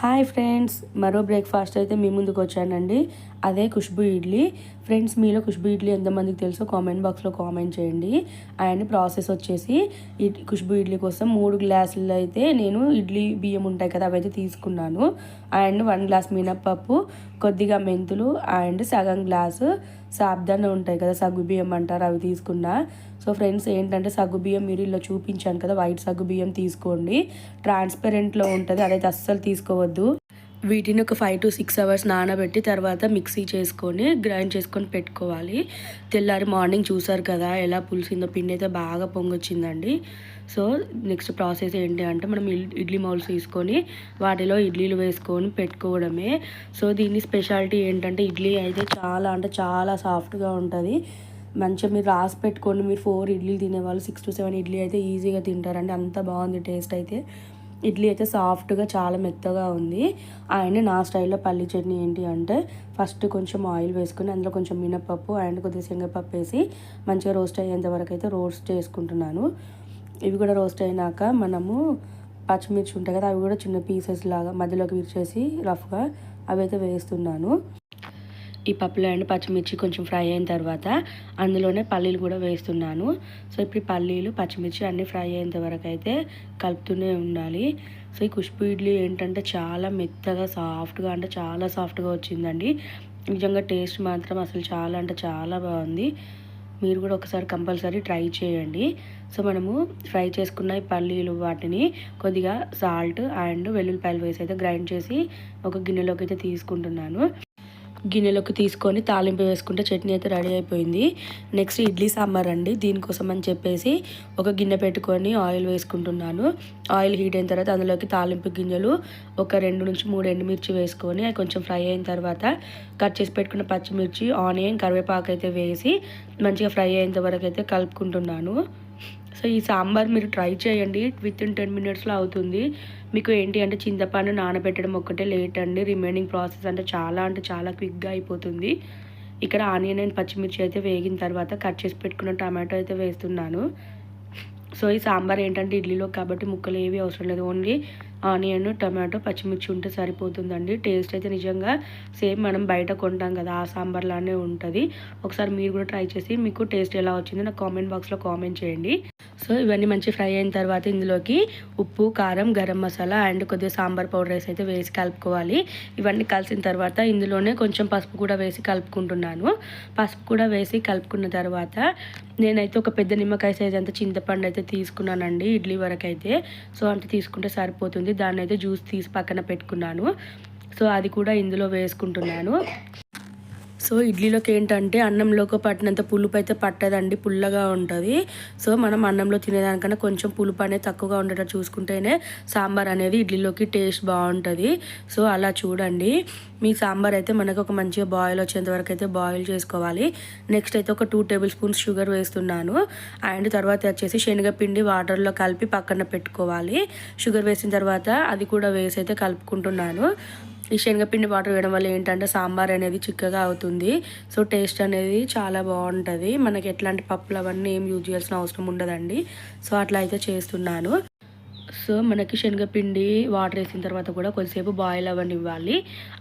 Hi friends మరో breakfast అయితే మీ ముందుకు వచ్చానండి. అదే ఖుష్బు ఇడ్లీ. ఫ్రెండ్స్ మీలో ఖుష్బు ఇడ్లీ ఎంతమందికి తెలుసో కామెంట్ బాక్స్లో కామెంట్ చేయండి. అండ్ ప్రాసెస్ వచ్చేసి ఖుష్బు ఇడ్లీ కోసం మూడు గ్లాసులు అయితే నేను ఇడ్లీ బియ్యం ఉంటాయి కదా అవైతే తీసుకున్నాను. అండ్ వన్ గ్లాస్ మినప్పప్పు కొద్దిగా మెంతులు అండ్ సగం గ్లాసు సాబ్దాన ఉంటాయి కదా సగ్గు బియ్యం అంటారు అవి తీసుకున్నా. సో ఫ్రెండ్స్ ఏంటంటే సగ్గు బియ్యం మీరు ఇలా చూపించాను కదా వైట్ సగ్గు బియ్యం తీసుకోండి. ట్రాన్స్పరెంట్లో ఉంటుంది అదైతే అస్సలు తీసుకోవద్దు. వీటిని ఒక ఫైవ్ టు సిక్స్ అవర్స్ నానబెట్టి తర్వాత మిక్సీ చేసుకొని గ్రైండ్ చేసుకొని పెట్టుకోవాలి. తెల్లారి మార్నింగ్ చూసారు కదా ఎలా పులిసిందో పిండి అయితే బాగా పొంగొచ్చిందండి. సో నెక్స్ట్ ప్రాసెస్ ఏంటి అంటే మనం ఇడ్లీ మౌల్స్ తీసుకొని వాటిలో ఇడ్లీలు వేసుకొని పెట్టుకోవడమే. సో దీని స్పెషాలిటీ ఏంటంటే ఇడ్లీ అయితే చాలా అంటే చాలా సాఫ్ట్గా ఉంటుంది. మంచిగా మీరు రాసి పెట్టుకోండి మీరు ఫోర్ ఇడ్లీలు తినేవాళ్ళు సిక్స్ టు సెవెన్ ఇడ్లీ అయితే ఈజీగా తింటారండి. అంత బాగుంది టేస్ట్ అయితే. ఇడ్లీ అయితే సాఫ్ట్గా చాలా మెత్తగా ఉంది. అండ్ నా స్టైల్లో పల్లి చట్నీ ఏంటి అంటే ఫస్ట్ కొంచెం ఆయిల్ వేసుకుని అందులో కొంచెం మినపప్పు అండ్ కొద్దిగా శనగపప్పు వేసి మంచిగా రోస్ట్ అయ్యేంత వరకు అయితే రోస్ట్ చేసుకుంటున్నాను. ఇవి కూడా రోస్ట్ అయినాక మనము పచ్చిమిర్చి ఉంటాయి కదా అవి కూడా చిన్న పీసెస్ లాగా మధ్యలోకి విరిచేసి రఫ్గా అవి అయితే వేస్తున్నాను. ఈ పప్పులు అండ్ పచ్చిమిర్చి కొంచెం ఫ్రై అయిన తర్వాత అందులోనే పల్లీలు కూడా వేస్తున్నాను. సో ఇప్పుడు పల్లీలు పచ్చిమిర్చి అన్నీ ఫ్రై అయ్యేంత వరకు అయితే కలుపుతూనే ఉండాలి. సో ఈ కుష్పు ఇడ్లీ ఏంటంటే చాలా మెత్తగా సాఫ్ట్గా అంటే చాలా సాఫ్ట్గా వచ్చిందండి. నిజంగా టేస్ట్ మాత్రం అసలు చాలా అంటే చాలా బాగుంది. మీరు కూడా ఒకసారి కంపల్సరీ ట్రై చేయండి. సో మనము ఫ్రై చేసుకున్న ఈ పల్లీలు వాటిని కొద్దిగా సాల్ట్ అండ్ వెల్లుల్లిపాయలు వేసి అయితే గ్రైండ్ చేసి ఒక గిన్నెలోకి అయితే తీసుకుంటున్నాను. గిన్నెలోకి తీసుకొని తాలింపు వేసుకుంటే చట్నీ అయితే రెడీ అయిపోయింది. నెక్స్ట్ ఇడ్లీ సాంబార్ అండి. దీనికోసం అని చెప్పేసి ఒక గిన్నె పెట్టుకొని ఆయిల్ వేసుకుంటున్నాను. ఆయిల్ హీట్ అయిన తర్వాత అందులోకి తాలింపు గింజలు ఒక రెండు నుంచి మూడు ఎండుమిర్చి వేసుకొని అవి కొంచెం ఫ్రై అయిన తర్వాత కట్ చేసి పెట్టుకున్న పచ్చిమిర్చి ఆనియన్ కరివేపాకు అయితే వేసి మంచిగా ఫ్రై అయ్యేంత వరకు అయితే కలుపుకుంటున్నాను. సో ఈ సాంబార్ మీరు ట్రై చేయండి. విత్ ఇన్ టెన్ మినిట్స్లో అవుతుంది. మీకు ఏంటి అంటే చింతపండు నానబెట్టడం ఒక్కటే లేట్ అండి. రిమైనింగ్ ప్రాసెస్ అంటే చాలా అంటే చాలా క్విక్గా అయిపోతుంది. ఇక్కడ ఆనియన్ అండ్ పచ్చిమిర్చి అయితే వేగిన తర్వాత కట్ చేసి పెట్టుకున్న టమాటో అయితే వేస్తున్నాను. సో ఈ సాంబార్ ఏంటంటే ఇడ్లీలో కాబట్టి ముక్కలు ఏవి అవసరం లేదు. ఓన్లీ ఆనియన్ టమాటో పచ్చిమిర్చి ఉంటే సరిపోతుందండి. టేస్ట్ అయితే నిజంగా సేమ్ మనం బయట కొంటాం కదా ఆ సాంబార్లానే ఉంటుంది. ఒకసారి మీరు కూడా ట్రై చేసి మీకు టేస్ట్ ఎలా వచ్చిందో నాకు కామెంట్ బాక్స్లో కామెంట్ చేయండి. సో ఇవన్నీ మంచి ఫ్రై అయిన తర్వాత ఇందులోకి ఉప్పు కారం గరం మసాలా అండ్ కొద్దిగా సాంబార్ పౌడర్ వేసి అయితే వేసి కలుపుకోవాలి. ఇవన్నీ కలిసిన తర్వాత ఇందులోనే కొంచెం పసుపు కూడా వేసి కలుపుకుంటున్నాను. పసుపు కూడా వేసి కలుపుకున్న తర్వాత నేనైతే ఒక పెద్ద నిమ్మకాయ సైజ్ అంత చింతపండు అయితే తీసుకున్నానండి ఇడ్లీ వరకు అయితే సో అంత తీసుకుంటే సరిపోతుంది. దాన్ని అయితే జ్యూస్ తీసి పక్కన పెట్టుకున్నాను. సో అది కూడా ఇందులో వేసుకుంటున్నాను. సో ఇడ్లీలోకి ఏంటంటే అన్నంలోకి పట్టినంత పులుపు అయితే పట్టదండి పుల్లగా ఉంటుంది. సో మనం అన్నంలో తినేదానికన్నా కొంచెం పులుపు అనేది తక్కువగా ఉండేటట్టు చూసుకుంటేనే సాంబార్ అనేది ఇడ్లీలోకి టేస్ట్ బాగుంటుంది. సో అలా చూడండి. మీ సాంబార్ అయితే మనకు ఒక మంచిగా బాయిల్ వచ్చేంత వరకు అయితే బాయిల్ చేసుకోవాలి. నెక్స్ట్ అయితే ఒక టూ టేబుల్ స్పూన్స్ షుగర్ వేస్తున్నాను. అండ్ తర్వాత వచ్చేసి శనగపిండి వాటర్లో కలిపి పక్కన పెట్టుకోవాలి. షుగర్ వేసిన తర్వాత అది కూడా వేసి అయితే కలుపుకుంటున్నాను. ఈ శనగపిండి వాటర్ వేయడం వల్ల ఏంటంటే సాంబార్ అనేది చిక్కగా అవుతుంది. సో టేస్ట్ అనేది చాలా బాగుంటుంది. మనకి ఎట్లాంటి పప్పులు అవన్నీ ఏం యూజ్ చేయాల్సిన అవసరం ఉండదండి. సో అట్లా అయితే చేస్తున్నాను. సో మనకి శనగపిండి వాటర్ వేసిన తర్వాత కూడా కొద్దిసేపు బాయిల్ అవ్వనివ్వాలి.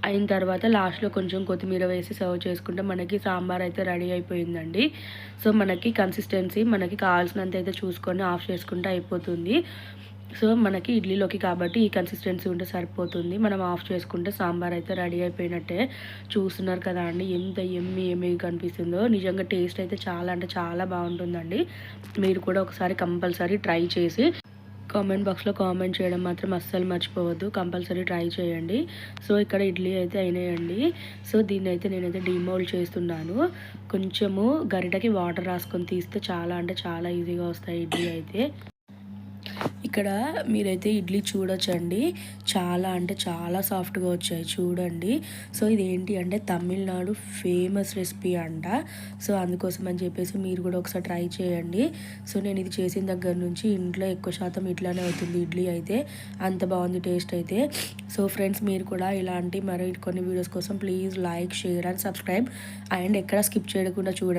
అయిన తర్వాత లాస్ట్లో కొంచెం కొత్తిమీర వేసి సర్వ్ చేసుకుంటే మనకి సాంబార్ అయితే రెడీ అయిపోయిందండి. సో మనకి కన్సిస్టెన్సీ మనకి కావాల్సినంత అయితే చూసుకొని ఆఫ్ చేసుకుంటే అయిపోతుంది. సో మనకి ఇడ్లీలోకి కాబట్టి ఈ కన్సిస్టెన్సీ ఉంటే సరిపోతుంది. మనం ఆఫ్ చేసుకుంటే సాంబార్ అయితే రెడీ అయిపోయినట్టే చూస్తున్నారు కదా అండి. ఎంత ఎమ్మి ఎమ్మి కనిపిస్తుందో. నిజంగా టేస్ట్ అయితే చాలా అంటే చాలా బాగుంటుందండి. మీరు కూడా ఒకసారి కంపల్సరీ ట్రై చేసి కామెంట్ బాక్స్లో కామెంట్ చేయడం మాత్రం అస్సలు మర్చిపోవద్దు. కంపల్సరీ ట్రై చేయండి. సో ఇక్కడ ఇడ్లీ అయితే అయినాయండి. సో దీన్ని అయితే నేనైతే డిమోల్డ్ చేస్తున్నాను. కొంచెము గరిటకి వాటర్ రాసుకొని తీస్తే చాలా అంటే చాలా ఈజీగా వస్తాయి ఇడ్లీ అయితే. ఇక్కడ మీరైతే ఇడ్లీ చూడొచ్చండి. చాలా అంటే చాలా సాఫ్ట్గా వచ్చాయి చూడండి. సో ఇది ఏంటి అంటే తమిళనాడు ఫేమస్ రెసిపీ అంట. సో అందుకోసం అని చెప్పేసి మీరు కూడా ఒకసారి ట్రై చేయండి. సో నేను ఇది చేసిన దగ్గర నుంచి ఇంట్లో ఎక్కువ శాతం ఇట్లానే అవుతుంది ఇడ్లీ అయితే. అంత బాగుంది టేస్ట్ అయితే. సో ఫ్రెండ్స్ మీరు కూడా ఇలాంటి మరి కొన్ని వీడియోస్ కోసం please like share and subscribe. And ఎక్కడ స్కిప్ చేయకుండా చూడండి.